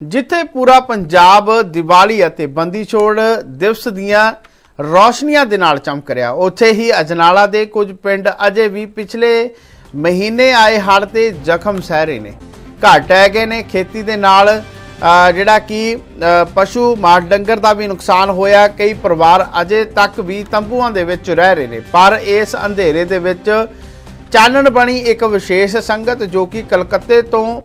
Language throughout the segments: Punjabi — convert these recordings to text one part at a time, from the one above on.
ਜਿੱਥੇ ਪੂਰਾ ਪੰਜਾਬ ਦੀਵਾਲੀ ਅਤੇ ਬੰਦੀ ਛੋੜ ਦਿਵਸ ਦੀਆਂ ਰੌਸ਼ਨੀਆਂ ਦੇ ਨਾਲ ਚਮਕ ਰਿਹਾ। ਉੱਥੇ ਹੀ ਅਜਨਾਲਾ ਦੇ ਕੁਝ ਪਿੰਡ ਅਜੇ ਵੀ ਪਿਛਲੇ ਮਹੀਨੇ ਆਏ ਹੜ੍ਹ ਤੇ ਜ਼ਖਮ ਸਹਿ ਰਹੇ ਨੇ। ਘਰ ਟਹਿ ਗਏ ਨੇ। ਖੇਤੀ ਦੇ ਨਾਲ ਜਿਹੜਾ ਕਿ ਪਸ਼ੂ ਮਾਲ ਡੰਗਰ ਦਾ ਵੀ ਨੁਕਸਾਨ ਹੋਇਆ। ਕਈ ਪਰਿਵਾਰ ਅਜੇ ਤੱਕ ਵੀ ਤੰਬੂਆਂ ਦੇ ਵਿੱਚ ਰਹਿ ਰਹੇ ਨੇ। ਪਰ ਇਸ ਅੰਧੇਰੇ ਦੇ ਵਿੱਚ ਚਾਨਣ ਬਣੀ ਇੱਕ ਵਿਸ਼ੇਸ਼ ਸੰਗਤ ਜੋ ਕਿ ਕਲਕੱਤੇ ਤੋਂ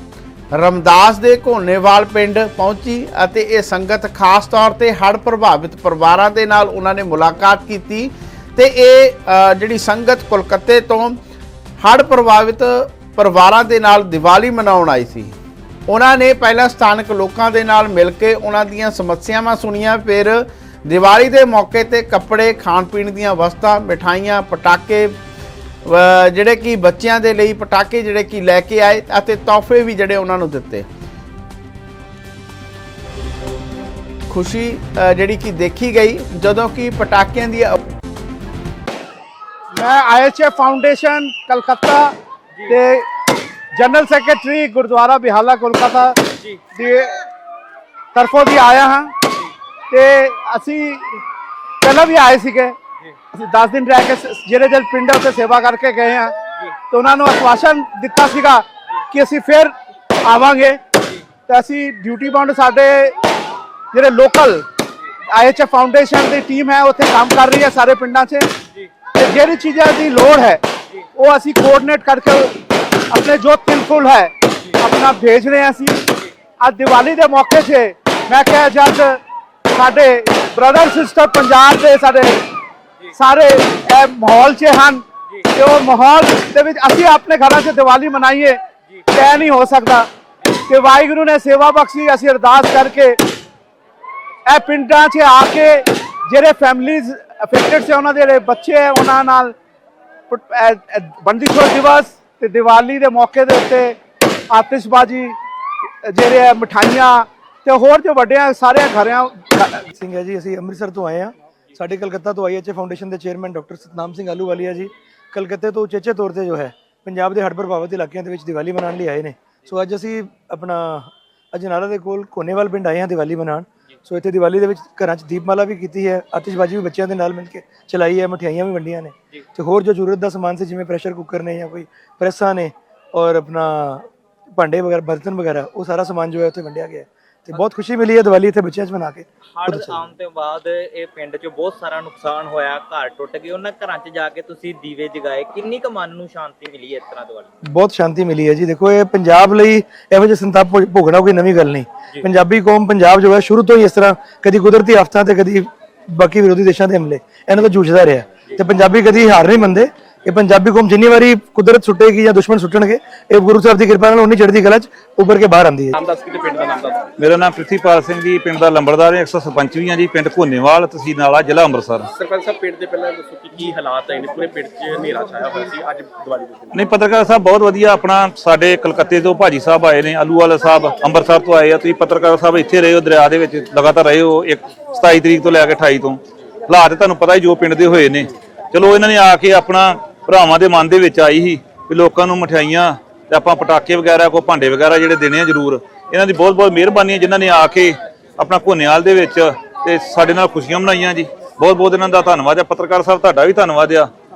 ਰਮਦਾਸ ਦੇ ਘੋਨੇਵਾਲ ਪਿੰਡ ਪਹੁੰਚੀ ਅਤੇ ਇਹ ਸੰਗਤ ਖਾਸ ਤੌਰ ਤੇ ਹੜ੍ਹ ਪ੍ਰਭਾਵਿਤ ਪਰਿਵਾਰਾਂ ਦੇ ਨਾਲ ਉਹਨਾਂ ਨੇ ਮੁਲਾਕਾਤ ਕੀਤੀ ਤੇ ਇਹ ਜਿਹੜੀ ਸੰਗਤ ਕੋਲਕਾਤੇ ਤੋਂ ਹੜ੍ਹ ਪ੍ਰਭਾਵਿਤ ਪਰਿਵਾਰਾਂ ਦੇ ਨਾਲ ਦੀਵਾਲੀ ਮਨਾਉਣ ਆਈ ਸੀ। ਉਹਨਾਂ ਨੇ ਪਹਿਲਾਂ ਸਥਾਨਕ ਲੋਕਾਂ ਦੇ ਨਾਲ ਮਿਲ ਕੇ ਉਹਨਾਂ ਦੀਆਂ ਸਮੱਸਿਆਵਾਂ ਸੁਣੀਆਂ, ਫਿਰ ਦੀਵਾਲੀ ਦੇ ਮੌਕੇ ਤੇ ਕੱਪੜੇ ਖਾਣ ਪੀਣ ਦੀਆਂ ਵਸਤਾਂ, ਮਿਠਾਈਆਂ, ਪਟਾਕੇ ਜਿਹੜੇ ਕਿ ਬੱਚਿਆਂ ਦੇ ਲਈ ਪਟਾਕੇ ਜਿਹੜੇ ਕਿ ਲੈ ਕੇ ਆਏ ਅਤੇ ਤੋਹਫੇ ਵੀ ਜਿਹੜੇ ਉਹਨਾਂ ਨੂੰ ਦਿੱਤੇ। ਖੁਸ਼ੀ ਜਿਹੜੀ ਕਿ ਦੇਖੀ ਗਈ ਜਦੋਂ ਕਿ ਪਟਾਕਿਆਂ ਦੀ ਮੈਂ ਆਈਐਚਐਫ ਫਾਊਂਡੇਸ਼ਨ ਕਲਕੱਤਾ ਤੇ ਜਨਰਲ ਸੈਕਟਰੀ ਗੁਰਦੁਆਰਾ ਬਿਹਾਲਾ ਕੋਲਕਾਤਾ ਜੀ। ਦੀ ਤਰਫੋਂ ਦੀ ਆਇਆ ਹਾਂ ਤੇ ਅਸੀਂ ਪਹਿਲਾਂ ਵੀ ਆਏ ਸੀਗੇ। ਅਸੀਂ 10 ਦਿਨ ਰਹਿ ਕੇ ਜਿਹੜੇ ਜਿਹੜੇ ਪਿੰਡ ਉੱਥੇ ਸੇਵਾ ਕਰਕੇ ਗਏ ਹਾਂ ਤੇ ਉਹਨਾਂ ਨੂੰ ਆਸ਼ਵਾਸਨ ਦਿੱਤਾ ਸੀਗਾ ਕਿ ਅਸੀਂ ਫਿਰ ਆਵਾਂਗੇ। ਤੇ ਅਸੀਂ ਡਿਊਟੀ ਬਾਉਂਡ ਸਾਡੇ ਜਿਹੜੇ ਲੋਕਲ ਆਈਐਚਐਫ ਫਾਊਂਡੇਸ਼ਨ ਦੀ ਟੀਮ ਹੈ ਉੱਥੇ ਕੰਮ ਕਰ ਰਹੀ ਹੈ ਸਾਰੇ ਪਿੰਡਾਂ 'ਚ। ਤੇ ਜਿਹੜੀ ਚੀਜ਼ਾਂ ਦੀ ਲੋੜ ਹੈ ਉਹ ਅਸੀਂ ਕੋਆਰਡੀਨੇਟ ਕਰਕੇ ਆਪਣੇ ਜੋ ਤਿਲਫੁਲ ਹੈ ਆਪਣਾ ਭੇਜ ਰਹੇ ਅਸੀਂ। ਅੱਜ ਦੀਵਾਲੀ ਦੇ ਮੌਕੇ 'ਤੇ ਮੈਂ ਕਿਹਾ ਜਦ ਸਾਡੇ ਬ੍ਰਦਰ ਸਿਸਟਰ ਪੰਜਾਬ ਦੇ ਸਾਡੇ ਸਾਰੇ ਇਹ ਮਾਹੌਲ 'ਚ ਹਨ। ਤੇ ਉਹ ਮਾਹੌਲ ਦੇ ਵਿੱਚ ਅਸੀਂ ਆਪਣੇ ਘਰਾਂ 'ਚ ਦੀਵਾਲੀ ਮਨਾਈਏ। ਤੈ ਨਹੀਂ ਹੋ ਸਕਦਾ ਕਿ ਵਾਹਿਗੁਰੂ ਨੇ ਸੇਵਾ ਬਖਸ਼ੀ ਅਸੀਂ ਅਰਦਾਸ ਕਰਕੇ ਇਹ ਪਿੰਡਾਂ 'ਚ ਆ ਕੇ ਜਿਹੜੇ ਫੈਮਲੀਜ਼ ਅਫੈਕਟਡ ਸੇ ਉਹਨਾਂ ਦੇ ਜਿਹੜੇ ਬੱਚੇ ਹੈ ਉਹਨਾਂ ਨਾਲ ਬੰਦੀ ਦਿਵਸ ਤੇ ਦੀਵਾਲੀ ਦੇ ਮੌਕੇ ਦੇ ਉੱਤੇ ਆਤਿਸ਼ਬਾਜ਼ੀ ਜਿਹੜੇ ਹੈ ਮਠਾਈਆਂ ਤੇ ਹੋਰ ਜੋ ਵੱਡਿਆਂ ਸਾਰੇ ਘਰਿਆਂ ਸਿੰਘ ਹੈ ਜੀ ਅਸੀਂ ਅੰਮ੍ਰਿਤਸਰ ਤੋਂ ਆਏ ਹਾਂ। ਸਾਡੇ ਕਲਕੱਤਾ ਤੋਂ ਆਈਐਚਏ ਫਾਊਂਡੇਸ਼ਨ ਦੇ ਚੇਅਰਮੈਨ ਡਾਕਟਰ ਸਤਨਾਮ ਸਿੰਘ ਆਲੂਵਾਲੀਆ ਜੀ ਕਲਕੱਤੇ ਤੋਂ ਉਚੇਚੇ ਤੌਰ ਤੇ ਜੋ ਹੈ ਪੰਜਾਬ ਦੇ ਹੜ੍ਹ ਪ੍ਰਭਾਵਿਤ ਇਲਾਕਿਆਂ ਦੇ ਵਿੱਚ ਦੀਵਾਲੀ ਮਨਾਉਣ ਲਈ ਆਏ ਨੇ। ਸੋ ਅੱਜ ਅਸੀਂ ਆਪਣਾ ਅਜਨਾਲਾ ਦੇ ਕੋਲ ਕੋਨੇਵਾਲ ਪਿੰਡ ਆਏ ਹਾਂ ਦੀਵਾਲੀ ਮਨਾਉਣ। ਸੋ ਇੱਥੇ ਦੀਵਾਲੀ ਦੇ ਵਿੱਚ ਘਰਾਂ 'ਚ ਦੀਪਮਾਲਾ ਵੀ ਕੀਤੀ ਹੈ ਆਤਿਸ਼ਬਾਜ਼ੀ ਵੀ ਬੱਚਿਆਂ ਦੇ ਨਾਲ ਮਿਲ ਕੇ ਚਲਾਈ ਹੈ ਮਠਿਆਈਆਂ ਵੀ ਵੰਡੀਆਂ ਨੇ। ਤੇ ਹੋਰ ਜੋ ਜ਼ਰੂਰਤ ਦਾ ਸਮਾਨ ਸੀ ਜਿਵੇਂ ਪ੍ਰੈਸ਼ਰ ਕੁੱਕਰ ਨੇ ਜਾਂ ਕੋਈ ਪ੍ਰੈਸਾਂ ਨੇ ਔਰ ਆਪਣਾ ਭਾਂਡੇ ਵਗੈਰਾ ਬਰਤਨ ਵਗੈਰਾ ਉਹ ਸਾਰਾ ਸਮਾਨ ਜੋ ਹੈ ਉੱਥੇ ਵੰਡਿਆ ਗਿਆ ਹੈ। ਤੇ ਬਹੁਤ ਖੁਸ਼ੀ ਮਿਲੀ ਹੈ ਦੀਵਾਲੀ ਇੱਥੇ ਬੱਚਿਆਂ 'ਚ ਮਨਾ ਕੇ। ਹੜ੍ਹ ਆਉਣ ਤੋਂ ਬਾਅਦ ਇਹ ਪਿੰਡ 'ਚ ਬਹੁਤ ਸਾਰਾ ਨੁਕਸਾਨ ਹੋਇਆ ਘਰ ਟੁੱਟ ਗਏ ਉਹਨਾਂ ਘਰਾਂ 'ਚ ਜਾ ਕੇ ਤੁਸੀਂ ਦੀਵੇ ਜਗਾਏ। ਕਿੰਨੀ ਕੁ ਮਨ ਨੂੰ ਸ਼ਾਂਤੀ ਮਿਲੀ ਹੈ ਇਸ ਤਰ੍ਹਾਂ ਦੀਵਾਲੀ ਬਹੁਤ ਸ਼ਾਂਤੀ ਮਿਲੀ ਹੈ ਜੀ। ਦੇਖੋ ਇਹ ਪੰਜਾਬ ਲਈ ਇਹੋ ਜਿਹੇ ਸੰਤਾਪ ਭੋ- ਭੋਗਣਾ ਕੋਈ ਨਵੀਂ ਗੱਲ ਨਹੀਂ। ਪੰਜਾਬੀ ਕੌਮ ਪੰਜਾਬ ਜੋ ਹੈ ਸ਼ੁਰੂ ਤੋਂ ਹੀ ਇਸ ਤਰ੍ਹਾਂ ਕਦੀ ਕੁਦਰਤੀ ਆਫਤਾਂ ਤੇ ਕਦੀ ਬਾਕੀ ਵਿਰੋਧੀ ਦੇਸ਼ਾਂ ਦੇ ਹਮਲੇ ਇਹਨਾਂ ਤੋਂ ਜੂਝਦਾ ਰਿਹਾ। ਤੇ ਪੰਜਾਬੀ ਕਦੀ ਹਾਰ ਨਹੀਂ ਮੰਨਦੇ। ਇਹ ਪੰਜਾਬੀ ਕੌਮ ਜਿੰਨੀ ਵਾਰੀ ਕੁਦਰਤ ਸੁੱਟੇਗੀ ਜਾਂ ਦੁਸ਼ਮਣ ਸੁੱਟਣਗੇ ਇਹ ਗੁਰੂ ਸਾਹਿਬ ਦੀ ਕਿਰਪਾ ਨਾਲ ਉਨੀ ਚੜ੍ਹਦੀ ਕਲਾ 'ਚ ਉੱਪਰ ਕੇ ਬਾਹਰ ਆਂਦੀ ਹੈ ਨਾਮ ਦੱਸ ਕਿਤੇ ਪਿੰਡ ਦਾ ਨਾਮ ਦੱਸ। ਮੇਰਾ ਨਾਮ ਪ੍ਰਿਥੀਪਾਲ ਸਿੰਘ ਜੀ ਪਿੰਡ ਦਾ ਲੰਬੜਦਾਰ ਹੈ 155 ਆ ਜੀ ਪਿੰਡ ਘੋਨੇਵਾਲ ਤਹਿਸੀਲ ਨਾਲਾ ਜ਼ਿਲ੍ਹਾ ਅੰਮ੍ਰਿਤਸਰ। ਸਰਪੰਚ ਸਾਹਿਬ ਪਿੰਡ ਦੇ ਪਹਿਲਾਂ ਦੱਸੋ ਕਿ ਕੀ ਹਾਲਾਤ ਹੈ ਪੂਰੇ ਪਿੰਡ 'ਚ ਹਨੇਰਾ ਛਾਇਆ ਹੋਇਆ ਸੀ ਅੱਜ ਦੀਵਾਲੀ ਦੇ ਦਿਨ। ਨਹੀਂ ਪੱਤਰਕਾਰ ਸਾਹਿਬ ਬਹੁਤ ਵਧੀਆ ਆਪਣਾ ਸਾਡੇ ਕਲਕੱਤੇ ਤੋਂ ਭਾਜੀ ਸਾਹਿਬ ਆਏ ਨੇ ਆਲੂ ਆਲੂਵਾਲਾ ਸਾਹਿਬ ਅੰਮ੍ਰਿਤਸਰ ਤੋਂ ਆਏ ਆ। ਤੁਸੀਂ ਪੱਤਰਕਾਰ ਸਾਹਿਬ ਇੱਥੇ ਰਹੇ ਹੋ ਦਰਿਆ ਦੇ ਵਿੱਚ ਲਗਾਤਾਰ ਰਹੇ ਹੋ 27 ਤਰੀਕ ਤੋਂ ਲੈ ਕੇ 28 ਤੋਂ। ਹਾਲਾਤ ਤੁਹਾਨੂੰ ਪਤਾ ਹੀ ਜੋ ਪਿੰਡ ਦੇ ਹੋਏ ਨੇ। ਚਲੋ ਇਹਨਾਂ ਨੇ ਆ ਕੇ ਆਪਣਾ ਭਰਾਵਾਂ ਦੇ ਮਨ ਦੇ ਵਿੱਚ ਆਈ ਸੀ ਵੀ ਲੋਕਾਂ ਨੂੰ ਮਠਿਆਈਆਂ ਤੇ ਆਪਾਂ ਪਟਾਕੇ ਵਗੈਰਾ ਕੋ ਭਾਂਡੇ ਵਗੈਰਾ ਜਿਹੜੇ ਦੇਣੇ ਆ ਜ਼ਰੂਰ। ਇਹਨਾਂ ਦੀ ਬਹੁਤ ਬਹੁਤ ਮਿਹਰਬਾਨੀ ਹੈ ਜਿਨ੍ਹਾਂ ਨੇ ਆ ਕੇ ਆਪਣਾ ਘੋਨੇਵਾਲ ਦੇ ਵਿੱਚ ਤੇ ਸਾਡੇ ਨਾਲ ਖੁਸ਼ੀਆਂ ਮਨਾਈਆਂ ਜੀ। ਬਹੁਤ ਬਹੁਤ ਇਹਨਾਂ ਦਾ ਧੰਨਵਾਦ ਹੈ ਪੱਤਰਕਾਰ ਸਾਹਿਬ, ਤੁਹਾਡਾ ਵੀ ਧੰਨਵਾਦ ਆ।